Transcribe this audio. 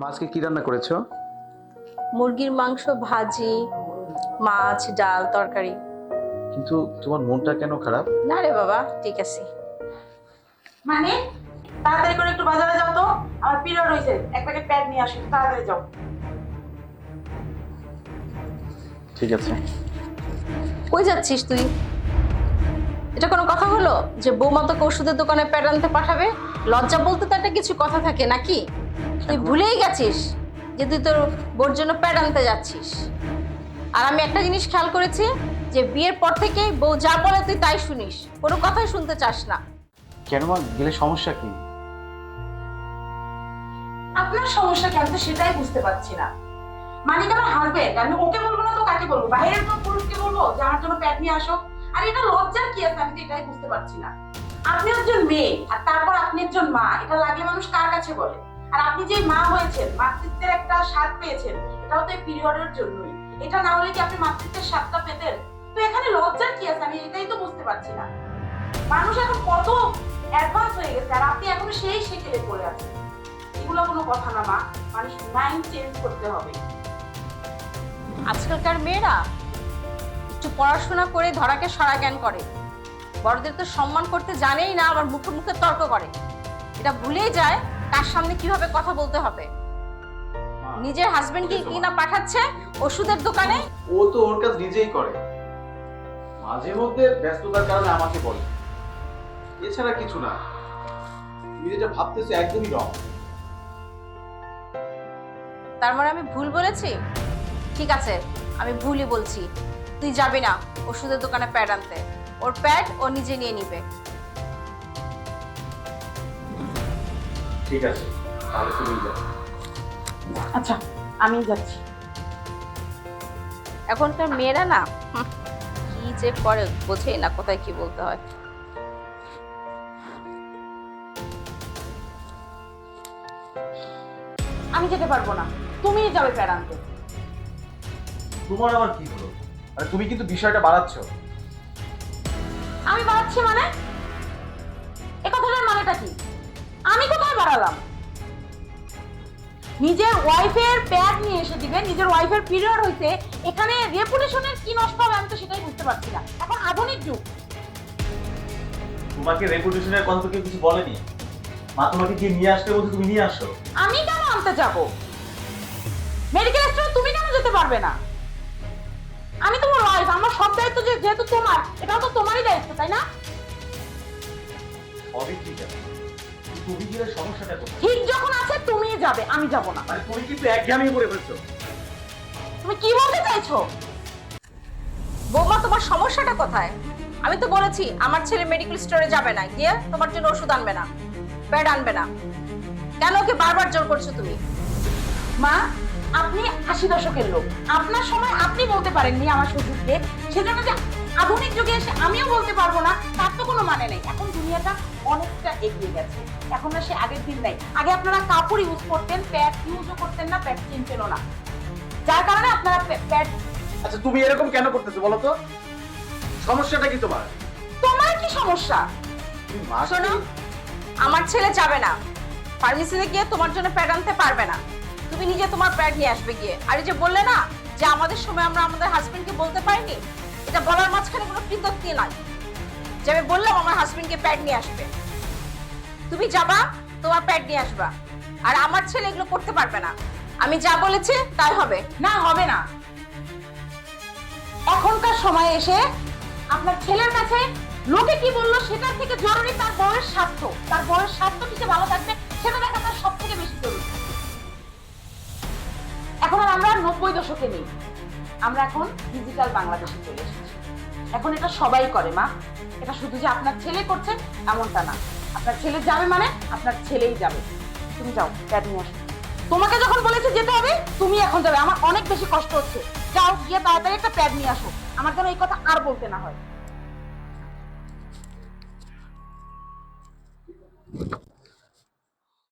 মা আজকে কি রান্না করেছ? মুরগির মাংস ভাজি মাছ ডাল তরকারি। কিন্তু তোমার মনটা কেন খারাপ? না রে বাবা ঠিক আছে। মানে? তাড়াতাড়ি করে একটু বাজারে যাও তো। আমার পিরিয়ড হয়েছে এক প্যাকেট প্যাড নিয়ে আসো। তাড়াতাড়ি যাও। ঠিক আছে। কই যাচ্ছিস তুই? এটা কোনো কথা হলো? যে বৌমা তোকে ওষুধের দোকানে প্যাড আনতে পাঠাবে? লজ্জা বলতে তো একটা কিছু কথা থাকে নাকি? তুই ভুলেই গেছিস যে তুই তোর বোর জন্য প্যাড আনতে যাচ্ছিস। আর আমি একটা জিনিস খেয়াল করেছি যে বিয়ের পর থেকেই বউ যা বলে তুই তাই শুনিস কোনো কথাই শুনতে চাস না। কেন মা গেলে সমস্যা কি? আপনার সমস্যা কি আমি তো সেটাই বুঝতে পারছি না। মানিক আমার হাজবেন্ড আমি ওকে বলব না তো কাকে বলব? বাইরের কোনো পুরুষকে বলব যে আমার জন্য প্যাড নিয়ে আসো? আর এটা লজ্জার কি আছে? আমি তো এটাই বুঝতে পারছি না। আপনি একজন মেয়ে আর তারপর আপনি একজন মা এটা লাগলে মানুষ কার কাছে বলে? আর আপনি যে মা হয়েছেন, মাতৃত্বের একটা স্বাদ পেয়েছেন, এটাও তো পিরিয়ডের জন্যই। এটা না হলে কি আপনি মাতৃত্বের স্বাদটা পেতেন? তো এখানে লজ্জার কি আছে? আমি এটাই তো বুঝতে পারছি না। মানুষ এখন কত অ্যাডভান্স হয়ে গেছে, আর আপনি এখনও সেই সেকেলে পড়ে আছেন। এগুলো কোনো কথা না, মা। মানুষ মাইন্ড চেঞ্জ করতে হবে। আজকালকার মেয়েরা একটু পড়াশোনা করে ধরাকে সরা জ্ঞান করে। বড়দের তো সম্মান করতে জানেই না, আবার মুখে মুখে তর্ক করে। এটা ভুলেই যায় কার সামনে কীভাবে কথা বলতে হবে? নিজের হাজবেন্ডকে কি না পাঠাচ্ছে ওষুধের দোকানে? ও তো ওর কাজ নিজেই করে। মাঝে মধ্যে ব্যস্ততার কারণে আমাকে বলে। এছাড়া কিছু না। তুমি যেটা ভাবতেছো একদমই রং। তার মানে আমি ভুল বলেছি? ঠিক আছে আমি ভুলই বলছি। তুই যাবি না ওষুধের দোকানে প্যাড আনতে। ওর প্যাড ও নিজে নিয়ে নিবে। ঠিক আছে তাহলে তুমি যাও। আচ্ছা আমি যাচ্ছি। এখনকার মেয়েরা না কি যে করে না কোথায় কি বলতে হয়। আমি যেতে পারব না তুমিই যাবে প্যাড আনতে। তোমার আবার কি হলো? আরে তুমি কিন্তু বিষয়টা বাড়াচ্ছ। আমি বাড়াচ্ছি মানে? এ কথাটার মানেটা কি? আমি কোথায় বাড়ালাম নিজের ওয়াইফের প্যাড নিয়ে এসে দিবে নিজের ওয়াইফের পিরিয়ড হইতে এখানে রেপুটেশনের কি নষ্ট হবে আমি তো সেটাই বুঝতে পারছি না। এখন আধুনিক যুগ। তোমাকে রেপুটেশনের কথা কেউ কিছু বলেনি? মা তোমাকে কি নিয়ে আসতে বলছে তুমি নিয়ে আসো। আমি কেন আনতে যাব? মেডিকেল স্টোরে তুমি কেন যেতে পারবে না? আমি তোমার ওয়াইফ আমার সব দায়িত্ব যে যেহেতু তোমার এটাও তো তোমারই দায়িত্ব তাই না? সবই ঠিক আছে। কিন্তু অভিযোগের সমস্যাটা কোথায়? ঠিক যখন আছে তুমিই যাবে আমি যাব না। মানে তুমি কিন্তু একঘেয়েমি করে ফেলছো। তুমি কি বলতে চাইছো? বৌমা তোমার সমস্যাটা কোথায়? আমি তো বলেছি আমার ছেলে মেডিকেল স্টোরে যাবে না। গিয়ে তোমার জন্য ওষুধ আনবে না প্যাড আনবে না। কেন ওকে বারবার জোর করছ তুমি? মা আপনি আশি দশকের লোক। আপনার সময় আপনি বলতে পারেননি আমার শ্বশুরকে। সেজন্য যে আধুনিক যুগে এসে আমিও বলতে পারব না তার তো কোনো মানে নেই। এখন দুনিয়াটা অনেকটা এগিয়ে গেছে। এখন আর সে আগের দিন নাই। আগে আপনারা কাপড় ইউজ করতেন প্যাড ইউজও করতেন না প্যাড চিনতেন না। যার কারণে আপনারা প্যাড আচ্ছা তুমি এরকম কেন করতেছো বলো তো? সমস্যাটা কি তোমার? তোমার কি সমস্যা? শোনো আমার ছেলে যাবে না। ফার্মেসিতে গিয়ে তোমার জন্য প্যাড আনতে পারবে না। তুমি নিজে তোমার প্যাড নিয়ে আসবে গিয়ে। আর এই যে বললে না, যে আমাদের সময় আমরা আমাদের হাজবেন্ডকে বলতে পারিনি, এটা বলার মাঝখানে কোনো কৃতজ্ঞ নাই। যে আমি বললাম আমার হাজবেন্ডকে প্যাড নিয়ে আসবে। তুমি যাবা, তোমার প্যাড নিয়ে আসবা। আর আমার ছেলে এগুলো করতে পারবে না। আমি যা বলেছি তাই হবে। না হবে না। এখনকার সময় এসে আপনার ছেলের কাছে লোকে কি বলল সেটার থেকে জরুরি তার বয়স স্বার্থ। তার বয়স স্বার্থ থেকে ভালো থাকবে, সেটা দেখা আমরা নব্বই দশকে নেই। আমরা এখন ডিজিটাল বাংলাদেশে চলে এসেছি। এখন এটা সবাই করে, মা। এটা শুধু যে আপনার ছেলে করছে, এমনটা না। আপনার ছেলে যাবে মানে আপনার ছেলেই যাবে। তুমি যাও ব্যাট নিয়ে আসো। তোমাকে যখন বলেছে যেতে হবে, তুমি এখন যাবে। আমার অনেক বেশি কষ্ট হচ্ছে। যাও, গিয়ে তাড়াতাড়ি একটা প্যাড নিয়ে আসো। আমার যেন এই কথা আর বলতে না হয়।